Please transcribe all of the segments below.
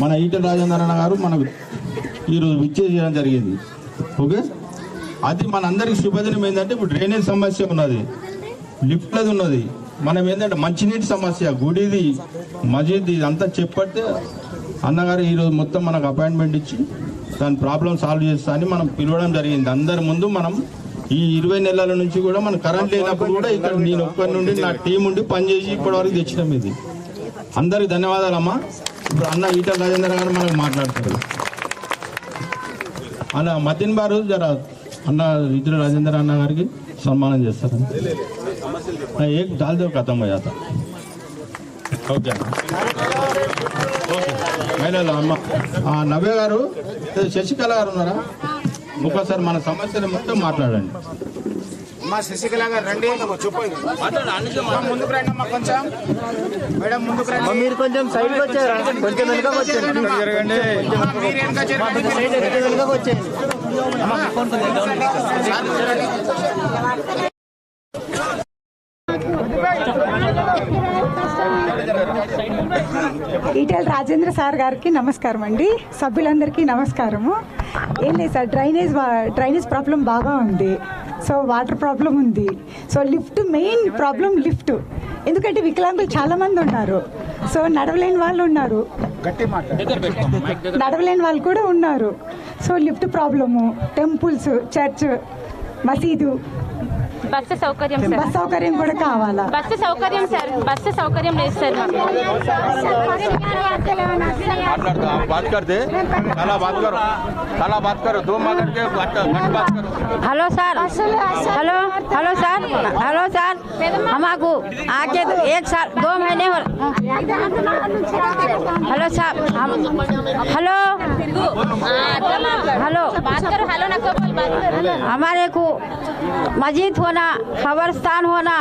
మన ఈటెల రాజేంద్ర అన్న గారు మనకు ఈరోజు విచ్చేసి చేయడం జరిగింది. ఓకే? అది మనందరికి శుభదినం ఏంటంటే ఇప్పుడు డ్రైనేజ్ సమస్య ఉన్నది. లిఫ్ట్లది ఉన్నది. మనం ఏంటంటే మంచినీటి సమస్య గుడిది మసీద్ ఇదంతా చెప్పట్టే అన్నగారు ఈరోజు మొత్తం మనకు అపాయింట్మెంట్ ఇచ్చి దాని ప్రాబ్లం సాల్వ్ చేస్తా అని మనం పిలవడం జరిగింది. అందరి ముందు మనం ఈ ఇరవై నెలల నుంచి కూడా మనం కరెంట్ లేనప్పుడు కూడా ఇక్కడ నేను ఒక్కరి నుండి నా టీం ఉండి పనిచేసి ఇప్పటివరకు తెచ్చినాం ఇది. అందరికి ధన్యవాదాలమ్మా. ఇప్పుడు అన్న ఈటల రాజేంద్ర గారు మనకు మాట్లాడతారు. అన్న మతిన్ బారు జర అన్న ఈటల రాజేంద్ర అన్న గారికి సన్మానం చేస్తారు. ఏ దాల్ దేవ్ ఖతం ఓకే. మహిళలు అమ్మ. నవ్య గారు శశికళ గారు ఉన్నారా? ఒక్కసారి మన సమస్యలు మొత్తం మాట్లాడండి. మా శశికళ గారు రండి. అమ్మా, ముందుకు రండి అమ్మా కొంచెం. మేడం ముందుకు రండి. మీరు కొంచెం సైడ్ వచ్చారా కొంచెం జరగండి మీరు వెనక జరగండి. వచ్చేయండి ఈటెల రాజేంద్ర సార్ గారికి నమస్కారం అండి. సభ్యులందరికీ నమస్కారము. ఏం లేదు సార్ డ్రైనేజ్ డ్రైనేజ్ ప్రాబ్లం బాగా ఉంది. సో వాటర్ ప్రాబ్లం ఉంది. So lift main problem lift. ఎందుకంటే వికలాంగులు చాలా మంది ఉన్నారు. సో నడవలేని వాళ్ళు ఉన్నారు. నడవలేని వాళ్ళు కూడా ఉన్నారు. So lift problem temples church మసీదు బస్సు సౌకర్యం సార్ బస్ సౌకర్యం కూడా కావాలా బస్సు సౌకర్యం సార్ బస్సు సౌకర్యం లేదు sir hello sir hello hello sir hello sir हमाको आके एक साल दो महीने हो हेलो साहब हम हेलो हेलो हमारे को मस्जिद होना, खबरस्तान होना,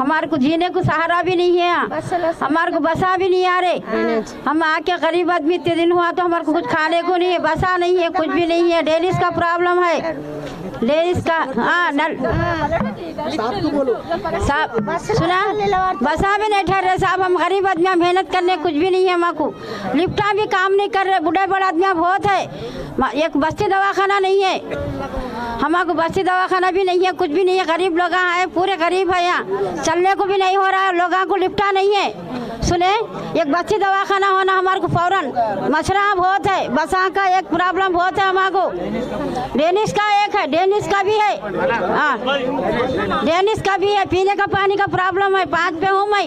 हमारे को जीने को सहारा भी नहीं है। हमारे को बसा भी नहीं आ रहे। हम आके गरीब आदमी इतने दिन हुआ तो हमारे को कुछ खाने को नहीं है, बसा नहीं है, कुछ भी नहीं है। डेलिस का प्रॉब्लम है। लेडीज़ का हाँ नल साहब, सुना? बसा भी नहीं ठहर रहे साहब, हम गरीब आदमी मेहनत करने कुछ भी नहीं है हमारे को। लिफ्टा भी काम नहीं कर रहे, बूढ़े बड़े आदमी बहुत है। एक बस्ती दवाखाना नहीं है। हमारे बस्ती दवाखाना भी नहीं है, कुछ भी नहीं है। गरीब लोग हैं, पूरे गरीब है यहाँ। चलने को भी नहीं हो रहा है, लोगों को लिफ्टा नहीं है। सुने? एक बस्ती दवाखाना होना हमारे को फ़ौरन मछरा बहुत है, बसा का एक प्रॉब्लम बहुत है हमारे को। डेनिस का एक है, डेनिस का भी है। हाँ। डेनिस का भी है, पीने का पानी का प्रॉब्लम है, पाँच पे हूँ मैं।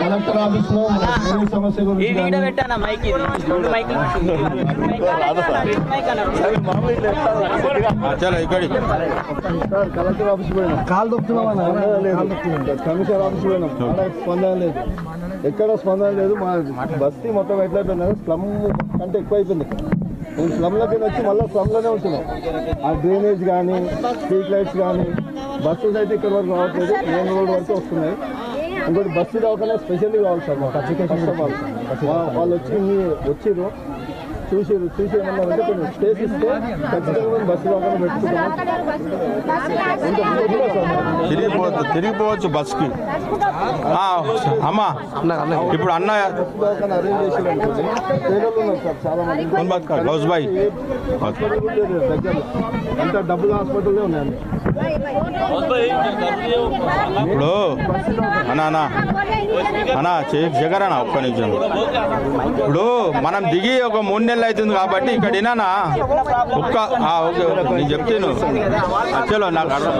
కలెక్టర్ ఆఫీస్లో సమస్య గురించి కలెక్టర్ ఆఫీస్ పోయినాం కాలు దొక్కుతున్నామా కమిషనర్ ఆఫీస్ పోయినాం. స్పందన లేదు. ఎక్కడ స్పందన లేదు. మా బస్తీ మొత్తం ఎట్లయిపోయినా స్లమ్ కంటే ఎక్కువ అయిపోయింది ఇక్కడ. మేము స్లమ్లకి వచ్చి మళ్ళీ స్లమ్లోనే ఉంటున్నాం. ఆ డ్రైనేజ్ కానీ స్ట్రీట్ లైట్స్ కానీ బస్సెస్ అయితే ఇక్కడ వరకు రావట్లేదు. మెయిన్ రోడ్ వరకు వస్తున్నాయి. ఇంకోటి బస్సు రాకుండా స్పెషల్గా కావాలి సార్ మాకు. చికెన్ కావాలి వాళ్ళు వచ్చి వచ్చిర్రు. చూసి చూసి ఏమన్నారంటే కొన్ని స్టేస్ ఇస్తే ఖచ్చితంగా బస్సు రాకుండా పెట్టుకున్నాం తిరిగిపోవచ్చు. బస్సుకి. అమ్మా. ఇప్పుడు అన్న అరేంజ్ చేసి చాలా మంది. House boy. దగ్గర అంత డబ్బులు హాస్పిటల్లో ఉన్నాయండి. ఇప్పుడు అన్నా అన్నా. అన్నా అన్న ఒక్క నిమిషం. ఇప్పుడు మనం దిగి ఒక మూడు నెలలు అవుతుంది కాబట్టి ఇక్కడ వినానా ఒక్క ఓకే ఓకే నేను చెప్తాను. ఆ, చలో నాకు అర్థం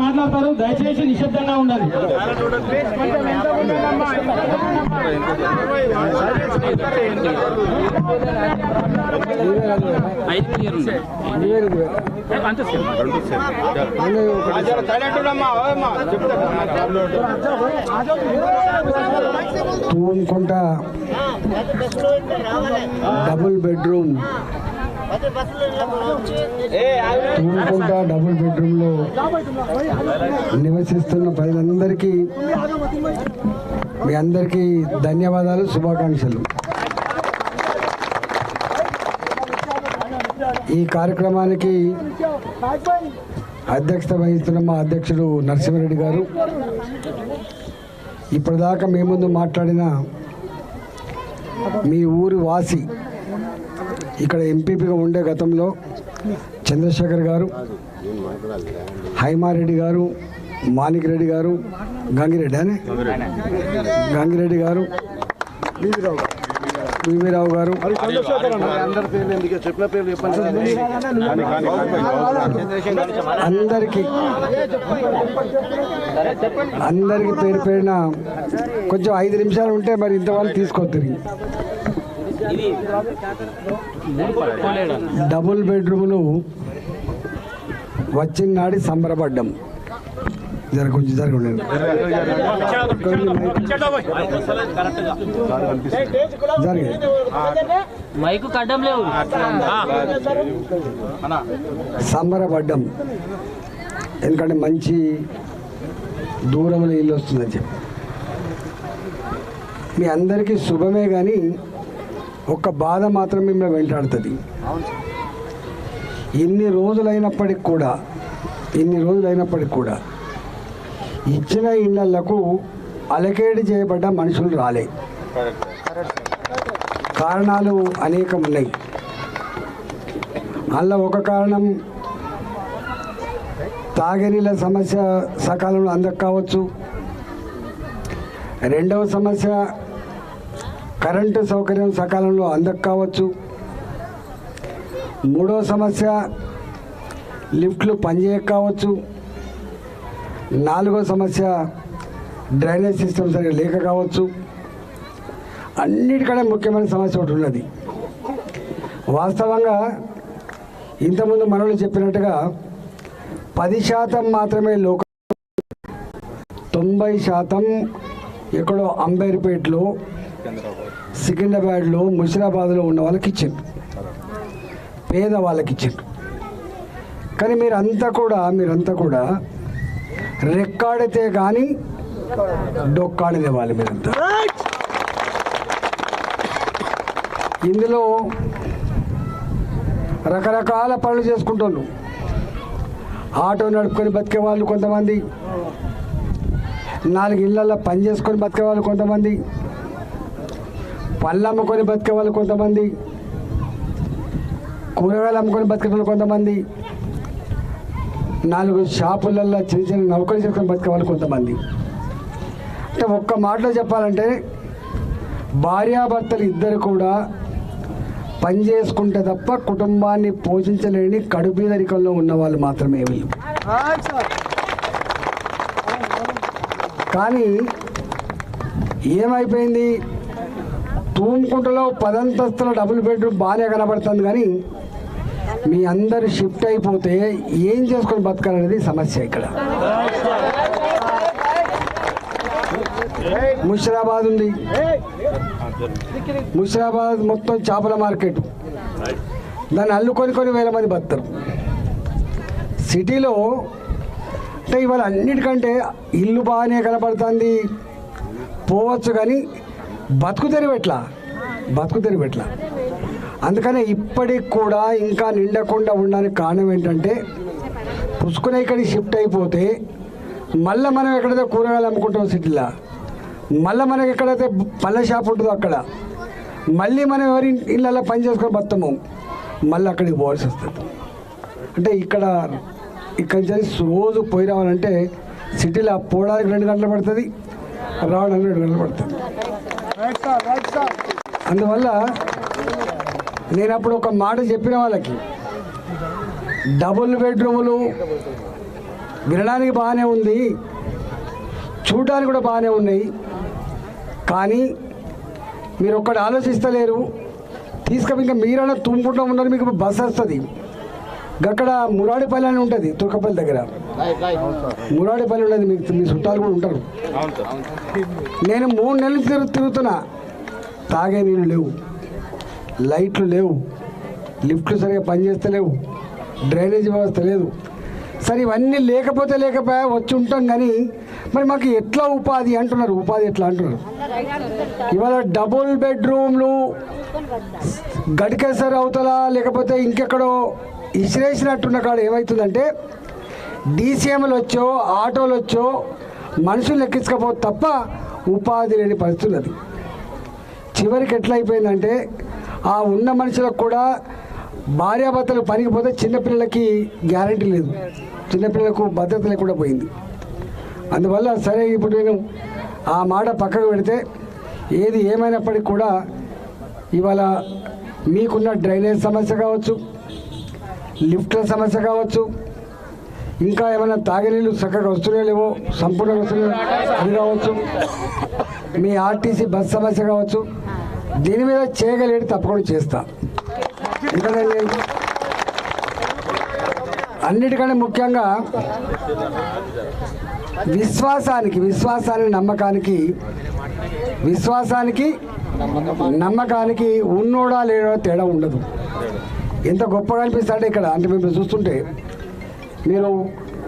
మాట్లాడతారు దయచేసి నిశ్శబ్దంగా ఉండాలి సైలెంట్ ఉండమ్మా ఓయమ్మా Thumukunta double bedroom. Thumukunta double బెడ్రూమ్లో నివసిస్తున్న ప్రజలందరికీ మీ అందరికీ ధన్యవాదాలు శుభాకాంక్షలు. ఈ కార్యక్రమానికి అధ్యక్షత వహిస్తున్న మా అధ్యక్షుడు నరసింహారెడ్డి గారు. ఇప్పటిదాకా మీ ముందు మాట్లాడిన మీ ఊరి వాసి ఇక్కడ ఎంపీపీగా ఉండే గతంలో చంద్రశేఖర్ గారు హైమారెడ్డి గారు మాణిక్ రెడ్డి గారు గంగిరెడ్డి అని? గంగిరెడ్డి గారు వివిరావు గారు. అందరికీ అందరికి పేరు పేరున కొంచెం ఐదు నిమిషాలు ఉంటే మరి ఇంతవరకు తీసుకొస్తారు డబుల్ బెడ్రూములు వచ్చిన నాడి సంబరపడ్డం. జర కొంచెం జరగండి జరిగే మైకు కడ్డం లేవు. సంబరపడ్డం. ఎందుకంటే మంచి దూరంలో ఇల్లు వస్తుందని చెప్పి. మీ అందరికీ శుభమే కానీ ఒక్క బాధ మాత్రం మిమ్మల్ని వెంటాడుతుంది. ఇన్ని రోజులైనప్పటికి కూడా ఇన్ని రోజులైనప్పటికి కూడా ఇచ్చిన ఇళ్ళకు అలకేడి చేయబడ్డ మనుషులు రాలే. కారణాలు అనేకం ఉన్నాయి అందులో ఒక కారణం తాగినీళ్ళ సమస్య సకాలంలో అందక కావచ్చు. రెండవ సమస్య కరెంటు సౌకర్యం సకాలంలో అందక కావచ్చు. మూడవ సమస్య లిఫ్ట్లు పనిచేయక కావచ్చు. నాలుగో సమస్య డ్రైనేజ్ సిస్టమ్ సరిగ్గా లేక కావచ్చు. అన్నిటికంటే ముఖ్యమైన సమస్య ఒకటి ఉన్నది. వాస్తవంగా ఇంతకుముందు మనోళ్ళు చెప్పినట్టుగా పది శాతం మాత్రమే లోక తొంభై శాతం ఎక్కడో అంబేర్పేటలో సికింద్రాబాద్లో ముషిరాబాద్లో ఉన్న వాళ్ళకి ఇచ్చిండ్రు పేద వాళ్ళకి ఇచ్చిండ్రు కానీ మీరంతా కూడా మీరంతా కూడా రెక్కాడితే కానీ డొక్కాడితే వాళ్ళు మీరంతా ఇందులో రకరకాల పనులు చేసుకుంటున్నారు ఆటో నడుపుకొని బతికే వాళ్ళు కొంతమంది. నాలుగు ఇళ్ళల్లో పని చేసుకొని బతికే వాళ్ళు కొంతమంది. పళ్ళు అమ్ముకొని బతికే వాళ్ళు కొంతమంది. కూరగాయలు అమ్ముకొని బతికే వాళ్ళు కొంతమంది. నాలుగు షాపులలో చిన్న చిన్న నౌకలు చేసుకొని బతికే వాళ్ళు కొంతమంది. అంటే ఒక్క మాటలో చెప్పాలంటే భార్యాభర్తలు ఇద్దరు కూడా పని చేసుకుంటే తప్ప కుటుంబాన్ని పోషించలేని కడుపీదరికంలో ఉన్న వాళ్ళు మాత్రమే వీళ్ళు. కానీ ఏమైపోయింది? తూముకుంటలో పదంతస్తుల డబుల్ బెడ్రూమ్ బాగానే కనబడుతుంది కానీ మీ అందరు షిఫ్ట్ అయిపోతే ఏం చేసుకొని బతకాలనేది సమస్య ఇక్కడ. ముషిరాబాద్ ఉంది. ముషిరాబాద్ మొత్తం చేపల మార్కెట్. దాన్ని అల్లుకొని కొన్ని వేల మంది బతారు సిటీలో అంటే ఇవాళ అన్నిటికంటే ఇల్లు బాగానే కనపడుతుంది. పోవచ్చు కానీ బతుకు తెరివెట్లా? బతుకు తెరివెట్లా? అందుకనే ఇప్పటికి కూడా ఇంకా నిండకుండా ఉండడానికి కారణం ఏంటంటే పుసుకునే ఇక్కడికి షిఫ్ట్ అయిపోతే మళ్ళీ మనం ఎక్కడైతే కూరగాయలు అమ్ముకుంటాం సిటీలో మళ్ళీ మనకి ఎక్కడైతే పళ్ళ షాప్ ఉంటుందో అక్కడ మళ్ళీ మనం ఎవరి ఇళ్ళల్లో పని చేసుకొని బతాము మళ్ళీ అక్కడికి పోవాల్సి వస్తుంది. అంటే ఇక్కడ ఇక్కడి నుంచి రోజు పోయి రావాలంటే సిటీలో పోవడానికి రెండు గంటలు పడుతుంది రావడానికి రెండు గంటలు పడుతుంది. అందువల్ల నేను అప్పుడు ఒక మాట చెప్పిన వాళ్ళకి డబుల్ బెడ్రూములు వినడానికి బాగానే ఉంది చూడడానికి కూడా బాగానే ఉన్నాయి కానీ మీరు ఒక్కటి ఆలోచిస్తలేరు తీసుకొని ఇంకా మీరైనా తుమ్ముకుంటూ ఉన్నారు మీకు బస్ వస్తుంది. అక్కడ మురాడిపల్లి అని ఉంటుంది తుర్కపల్లి దగ్గర. మురాడిపల్లి ఉన్నది మీకు మీ చుట్టాలు కూడా ఉంటారు. నేను మూడు నెలలు తిరుగు తిరుగుతున్నా తాగే నీళ్ళు లేవు. లైట్లు లేవు. లిఫ్ట్లు సరిగా పనిచేస్తలేవు. డ్రైనేజీ వ్యవస్థ లేదు. సరే ఇవన్నీ లేకపోతే లేకపోయా వచ్చి ఉంటాం కానీ మరి మాకు ఎట్లా ఉపాధి అంటున్నారు? ఉపాధి ఎట్లా అంటున్నారు? ఇవాళ డబుల్ బెడ్రూమ్లు గడికేసర్ అవుతలా లేకపోతే ఇంకెక్కడో ఇసిరేసినట్టున్న కాడ ఏమవుతుందంటే డీసీఎంలు వచ్చో ఆటోలు వచ్చో మనుషులు ఎక్కించకపోతే తప్ప ఉపాధి లేని పరిస్థితి చివరికి ఎట్లా అయిపోయిందంటే ఆ ఉన్న మనుషులకు కూడా భార్యాభర్తలు పనికి పోతే చిన్నపిల్లలకి గ్యారంటీ లేదు. చిన్నపిల్లలకు భద్రత లేకుండా పోయింది. అందువల్ల సరే ఇప్పుడు నేను ఆ మాట పక్కకు పెడితే ఏది ఏమైనప్పటికీ కూడా ఇవాళ మీకున్న డ్రైనేజ్ సమస్య కావచ్చు లిఫ్ట్ల సమస్య కావచ్చు ఇంకా ఏమైనా తాగినీళ్ళు చక్కగా వస్తున్నాయో లేవో సంపూర్ణంగా వస్తున్నాయో అది కావచ్చు మీ ఆర్టీసీ బస్ సమస్య కావచ్చు దీని మీద చేయగలిగేది తప్పకుండా చేస్తా. ఎందుకంటే అన్నిటికంటే ముఖ్యంగా విశ్వాసానికి విశ్వాసానికి నమ్మకానికి విశ్వాసానికి నమ్మకానికి ఉన్నోడా లేడో తేడా ఉండదు. ఎంత గొప్పగా అనిపిస్తాడే ఇక్కడ అంటే మేము చూస్తుంటే మీరు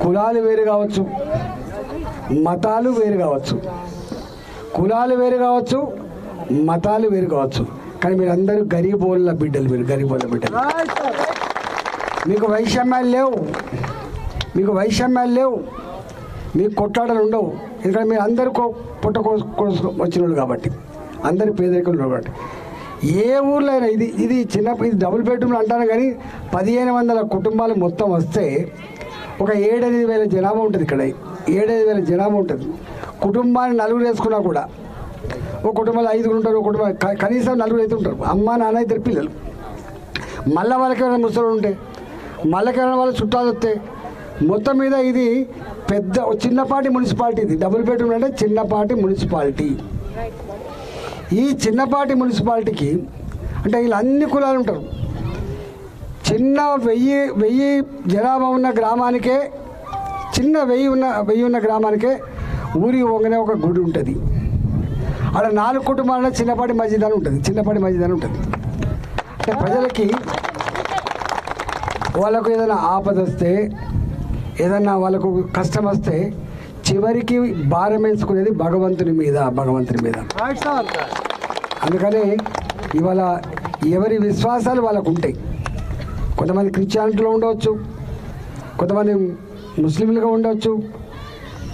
కులాలు వేరు కావచ్చు మతాలు వేరు కావచ్చు కులాలు వేరు కావచ్చు మతాలు వేరు కావచ్చు. కానీ మీరు అందరూ గరీబోళ్ళ బిడ్డలు మీరు గరీబోళ్ళ బిడ్డలు. మీకు వైషమ్యాలు లేవు. మీకు వైషమ్యాలు లేవు. మీకు కొట్లాడలు ఉండవు. ఎందుకంటే మీరు అందరూ కో- పుట్ట వచ్చిన వాళ్ళు కాబట్టి. అందరు పేదరికలు కాబట్టి. ఏ ఊర్లో అయినా ఇది ఇది చిన్న ఇది డబుల్ బెడ్రూమ్లు అంటాను కానీ పదిహేను వందల కుటుంబాలు మొత్తం వస్తే ఒక ఏడెనిమిది వేల జనాభా ఉంటుంది ఇక్కడ. ఏడెనిమిది వేల జనాభా ఉంటుంది. కుటుంబాన్ని నలుగురు వేసుకున్నా కూడా ఒక కుటుంబంలో ఐదుగురు ఉంటారు ఒక కుటుంబం కనీసం నలుగురు అయితే ఉంటారు. అమ్మ నాన్న ఇద్దరు పిల్లలు. మళ్ళీ వాళ్ళకి ఏమైనా ముసలు ఉంటే మళ్ళకేమైనా వాళ్ళ చుట్టాలు వస్తే మొత్తం మీద ఇది పెద్ద ఓ చిన్నపాటి మున్సిపాలిటీ ఇది. డబుల్ బెడ్రూమ్ అంటే చిన్నపాటి మున్సిపాలిటీ. ఈ చిన్నపాటి మున్సిపాలిటీకి అంటే వీళ్ళు అన్ని కులాలు ఉంటారు. చిన్న వెయ్యి వెయ్యి జనాభా ఉన్న గ్రామానికే చిన్న వెయ్యి ఉన్న వెయ్యి ఉన్న గ్రామానికే ఊరి వంగనే ఒక గుడి ఉంటుంది. అక్కడ నాలుగు కుటుంబాలలో చిన్నపాటి మస్జిద్ అని ఉంటుంది చిన్నపాటి మస్జిద్ అని ఉంటుంది. అంటే ప్రజలకి వాళ్ళకు ఏదైనా ఆపద వస్తే ఏదైనా వాళ్ళకు కష్టం వస్తే చివరికి భారం వేసుకునేది భగవంతుని మీద భగవంతుని మీద. అందుకని ఇవాళ ఎవరి విశ్వాసాలు వాళ్ళకు ఉంటాయి. కొంతమంది క్రిస్టియానిటీలో ఉండవచ్చు కొంతమంది ముస్లింలుగా ఉండవచ్చు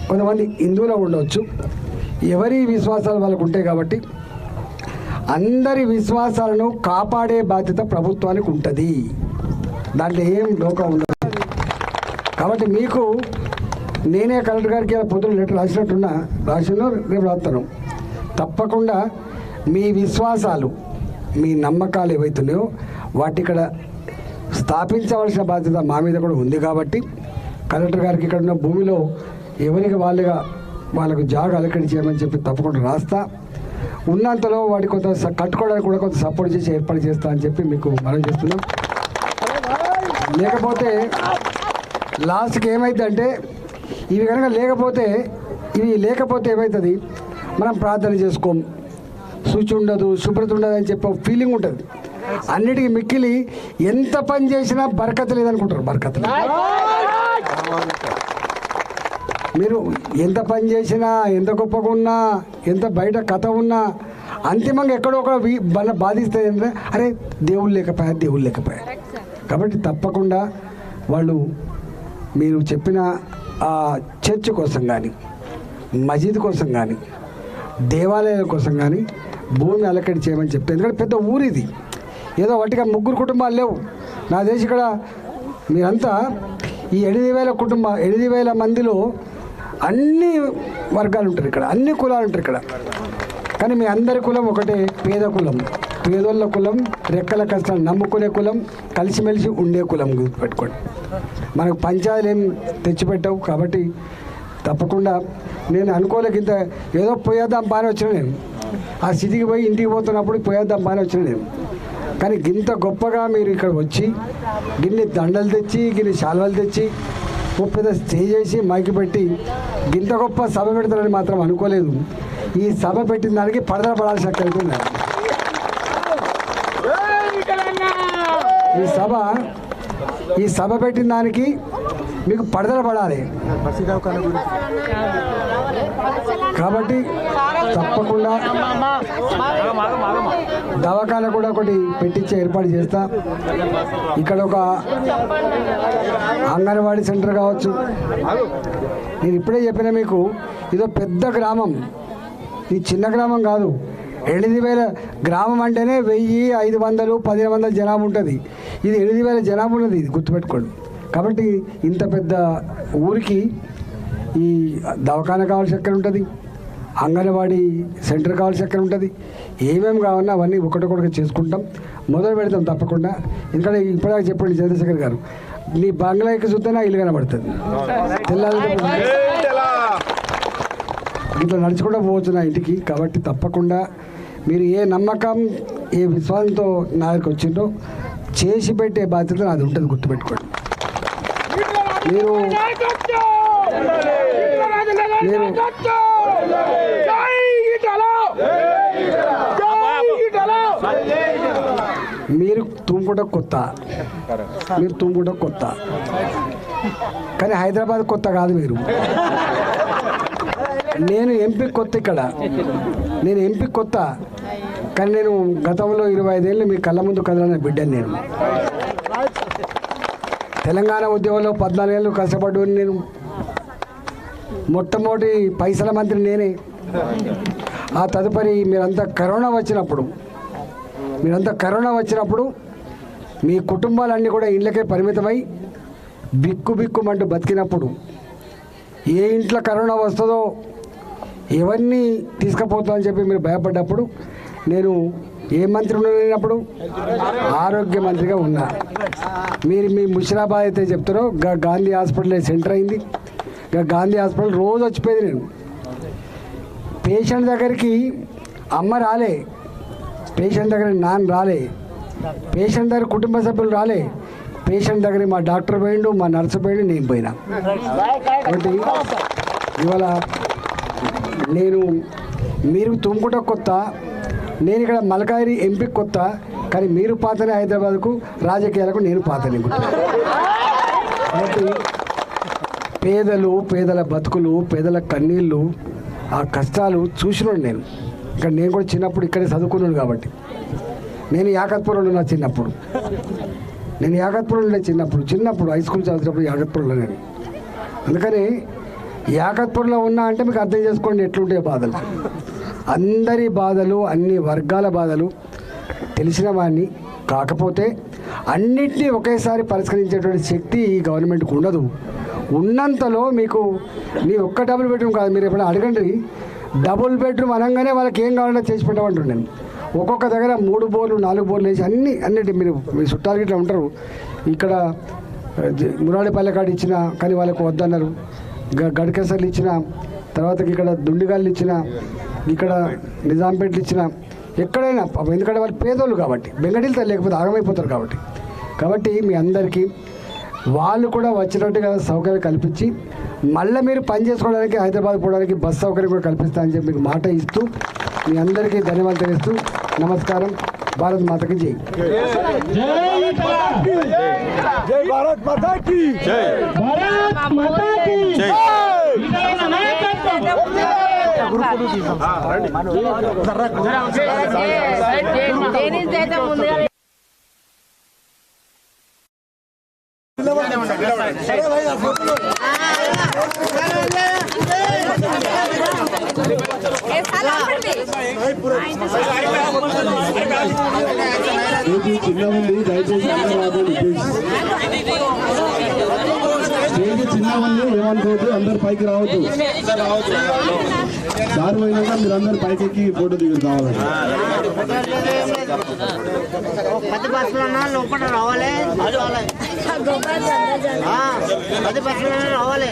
కొంతమంది హిందువులో ఉండవచ్చు. ఎవరి విశ్వాసాలు వాళ్ళకు ఉంటాయి కాబట్టి అందరి విశ్వాసాలను కాపాడే బాధ్యత ప్రభుత్వానికి ఉంటుంది. దాంట్లో ఏం లోకం ఉండదు. కాబట్టి మీకు నేనే కలెక్టర్ గారికి పొద్దున లెటర్ రాసినట్టున్నా రాసినో రేపు రాస్తాను. తప్పకుండా మీ విశ్వాసాలు మీ నమ్మకాలు ఏవైతున్నాయో వాటి ఇక్కడ స్థాపించవలసిన బాధ్యత మా మీద కూడా ఉంది కాబట్టి కలెక్టర్ గారికి ఇక్కడ ఉన్న భూమిలో ఎవరికి వాళ్ళుగా వాళ్ళకు జాగా అలకడి చేయమని చెప్పి తప్పకుండా రాస్తా. ఉన్నంతలో వాడి కొంత స- కట్టుకోవడానికి కూడా కొంత సపోర్ట్ చేసి ఏర్పాటు చేస్తా అని చెప్పి మీకు మనం చేస్తున్నాం. లేకపోతే లాస్ట్కి ఏమైందంటే ఇవి కనుక లేకపోతే ఇవి లేకపోతే ఏమవుతుంది మనం ప్రార్థన చేసుకోం. శుచి ఉండదు శుభ్రత ఉండదు అని చెప్పే ఫీలింగ్ ఉంటుంది. అన్నిటికీ మిక్కిలి ఎంత పని చేసినా బరకత లేదనుకుంటారు బరకత లేదు. మీరు ఎంత పని చేసినా ఎంత గొప్పగా ఉన్నా ఎంత బయట కథ ఉన్నా అంతిమంగా ఎక్కడో ఒక వీ- బల బాధిస్తుంది అంటే అరే దేవుళ్ళు లేకపోయా దేవుళ్ళు లేకపోయా. కాబట్టి తప్పకుండా వాళ్ళు మీరు చెప్పిన ఆ చర్చ్ కోసం కానీ మసీద్ కోసం కానీ దేవాలయాల కోసం కానీ భూమి అలకడి చేయమని చెప్తే ఎందుకంటే పెద్ద ఊరిది ఏదో వాటిగా ముగ్గురు కుటుంబాలు లేవు. నా దేశం ఇక్కడ మీరంతా ఈ ఎనిమిది వేల కుటుంబ ఎనిమిది వేల మందిలో అన్ని వర్గాలు ఉంటారు ఇక్కడ అన్ని కులాలు ఉంటారు ఇక్కడ. కానీ మీ అందరి కులం ఒకటే పేద కులం. పేదోళ్ళ కులం రెక్కల కష్టాలు నమ్ముకునే కులం కలిసిమెలిసి ఉండే కులం గుర్తుపెట్టుకోండి. మనకు పంచాయతీలు ఏం తెచ్చిపెట్టవు కాబట్టి తప్పకుండా నేను అనుకోలేక ఇంత ఏదో పోయేద్దాం బాగానే వచ్చిన నేను. ఆ స్థితికి పోయి ఇంటికి పోతున్నప్పుడు పోయేద్దాం బాగానే వచ్చిన నేను. కానీ గింత గొప్పగా మీరు ఇక్కడ వచ్చి గిన్ని దండలు తెచ్చి గిన్ని శాల్వాలు తెచ్చి ఓ పెద్ద స్టేజ్ మైకి పెట్టి గింత గొప్ప సభ పెడతారని మాత్రం అనుకోలేదు. ఈ సభ పెట్టిన దానికి పడదల పడాల్సి అవుతుంది ఈ సభ ఈ సభ పెట్టిన దానికి మీకు పడదల పడాలి. కాబట్టి తప్పకుండా దవాఖాన కూడా ఒకటి పెట్టించే ఏర్పాటు చేస్తా. ఇక్కడ ఒక అంగన్వాడీ సెంటర్ కావచ్చు. నేను ఇప్పుడే చెప్పిన మీకు ఇదో పెద్ద గ్రామం. ఇది చిన్న గ్రామం కాదు. ఎనిమిది వేల గ్రామం అంటేనే వెయ్యి ఐదు వందలు పదిహేను వందల జనాభా ఉంటుంది. ఇది ఎనిమిది వేల జనాభా ఉన్నది ఇది గుర్తుపెట్టుకోండి. కాబట్టి ఇంత పెద్ద ఊరికి ఈ దవాఖాన కావాల్సి ఎక్కడ ఉంటుంది? అంగన్వాడీ సెంటర్ కావాల్సి ఎక్కడ ఉంటుంది? ఏమేమి కావాలన్నా అవన్నీ ఒకటొకటిగా చేసుకుంటాం. మొదలు పెడతాం తప్పకుండా. ఎందుకంటే ఇప్పటిదాకా చెప్పండి చంద్రశేఖర్ గారు నీ బంగ్లా ఎక్కి చూస్తే నా ఇల్లు కనబడుతుంది. తెల్లారి ఇట్లా నడుచుకుంటూ పోవచ్చు నా ఇంటికి కాబట్టి తప్పకుండా మీరు ఏ నమ్మకం ఏ విశ్వాసంతో నా దగ్గరికి వచ్చిందో చేసి పెట్టే బాధ్యత నాది ఉంటుంది గుర్తుపెట్టుకోండి. మీరు మీరు మీరు తుమ్ముకుంట కొత్త. మీరు తుంపుట కొత్త. కానీ హైదరాబాద్ కొత్త కాదు మీరు. నేను ఎంపీ కొత్త ఇక్కడ. నేను ఎంపీ కొత్త. కానీ నేను గతంలో ఇరవై ఐదేళ్ళు మీ కళ్ళ ముందు కదలని బిడ్డను నేను. తెలంగాణ ఉద్యమంలో పద్నాలుగేళ్ళు కష్టపడ్డు నేను మొట్టమొదటి పైసల మంత్రి నేనే. ఆ తదుపరి మీరంతా కరోనా వచ్చినప్పుడు మీరంతా కరోనా వచ్చినప్పుడు మీ కుటుంబాలన్నీ కూడా ఇండ్లకే పరిమితమై బిక్కు బిక్కుమంటూ బతికినప్పుడు ఏ ఇంట్లో కరోనా వస్తుందో ఎవరిని తీసుకుపోతుందని చెప్పి మీరు భయపడ్డప్పుడు నేను ఏ మంత్రి లేనప్పుడు ఆరోగ్య మంత్రిగా ఉన్నా. మీరు మీ ముషిరాబాద్ అయితే చెప్తారో గాంధీ హాస్పిటల్ సెంటర్ అయింది. ఇక గాంధీ హాస్పిటల్ రోజు వచ్చిపోయేది నేను. పేషెంట్ దగ్గరికి అమ్మ రాలే పేషెంట్ దగ్గర నాన్న రాలే పేషెంట్ దగ్గర కుటుంబ సభ్యులు రాలే పేషెంట్ దగ్గర మా డాక్టర్ పోయిండు మా నర్సు పోయిండు నేను పోయినా. ఇవాళ నేను మీరు తుమ్ముకుంట కొత్త నేను ఇక్కడ మలకాయిరి ఎంపీ కొత్త కానీ మీరు పాతనే హైదరాబాద్కు రాజకీయాలకు నేను పాతనే కాబట్టి పేదలు పేదల బతుకులు పేదల కన్నీళ్ళు ఆ కష్టాలు చూసినాడు నేను. ఇక్కడ నేను కూడా చిన్నప్పుడు ఇక్కడే చదువుకున్నాను కాబట్టి. నేను యాకత్పురంలో నా చిన్నప్పుడు. నేను యాకత్పురంలో ఉండే చిన్నప్పుడు. చిన్నప్పుడు హై స్కూల్ చదివినప్పుడు యాకత్పురంలో నేను. అందుకని యాకత్పురంలో ఉన్నా అంటే మీకు అర్థం చేసుకోండి ఎట్లుంటే బాధలు. అందరి బాధలు అన్ని వర్గాల బాధలు తెలిసిన వాడిని కాకపోతే అన్నిటినీ ఒకేసారి పరిష్కరించేటువంటి శక్తి ఈ గవర్నమెంట్కి ఉండదు. ఉన్నంతలో మీకు మీ ఒక్క డబుల్ బెడ్రూమ్ కాదు మీరు ఎప్పుడైనా అడగండి. డబుల్ బెడ్రూమ్ అనగానే వాళ్ళకి ఏం కావాలంటే చేసి పెట్టమంటుండే నేను. ఒక్కొక్క దగ్గర మూడు బోర్లు నాలుగు బోర్లు వేసి అన్ని అన్నిటి మీరు మీ చుట్టాలు ఇట్లా ఉంటారు. ఇక్కడ మురాడిపల్లె కాడ ఇచ్చిన కానీ వాళ్ళకు వద్దన్నారు. గ- గడికెసర్లు ఇచ్చిన తర్వాత ఇక్కడ దుండిగాళ్ళు ఇచ్చిన ఇక్కడ నిజాంపేటలు ఇచ్చిన ఎక్కడైనా ఎందుకంటే వాళ్ళు పేదోళ్ళు కాబట్టి బెంగడీలతో లేకపోతే ఆగమైపోతారు కాబట్టి. కాబట్టి మీ అందరికీ వాళ్ళు కూడా వచ్చినట్టుగా సౌకర్యం కల్పించి మళ్ళీ మీరు పని చేసుకోవడానికి హైదరాబాద్ పోవడానికి బస్ సౌకర్యం కూడా కల్పిస్తా అని చెప్పి మీకు మాట ఇస్తూ మీ అందరికీ ధన్యవాదాలు తెలుస్తూ నమస్కారం భారత్ మాతకి జై జై భారత్ భారత్! చిన్న ఉంది దయచేసి అందరూ స్టేజ్ చిన్న ఉంది ఏమనుకోవద్దు అందరు పైకి రావద్దు. సార్ పోయినాక మీరు అందరు పైకెక్కి ఫోటో దిగురు కావాలండి పది బస్సులు లోపల రావాలి. పది బస్సులు రావాలి.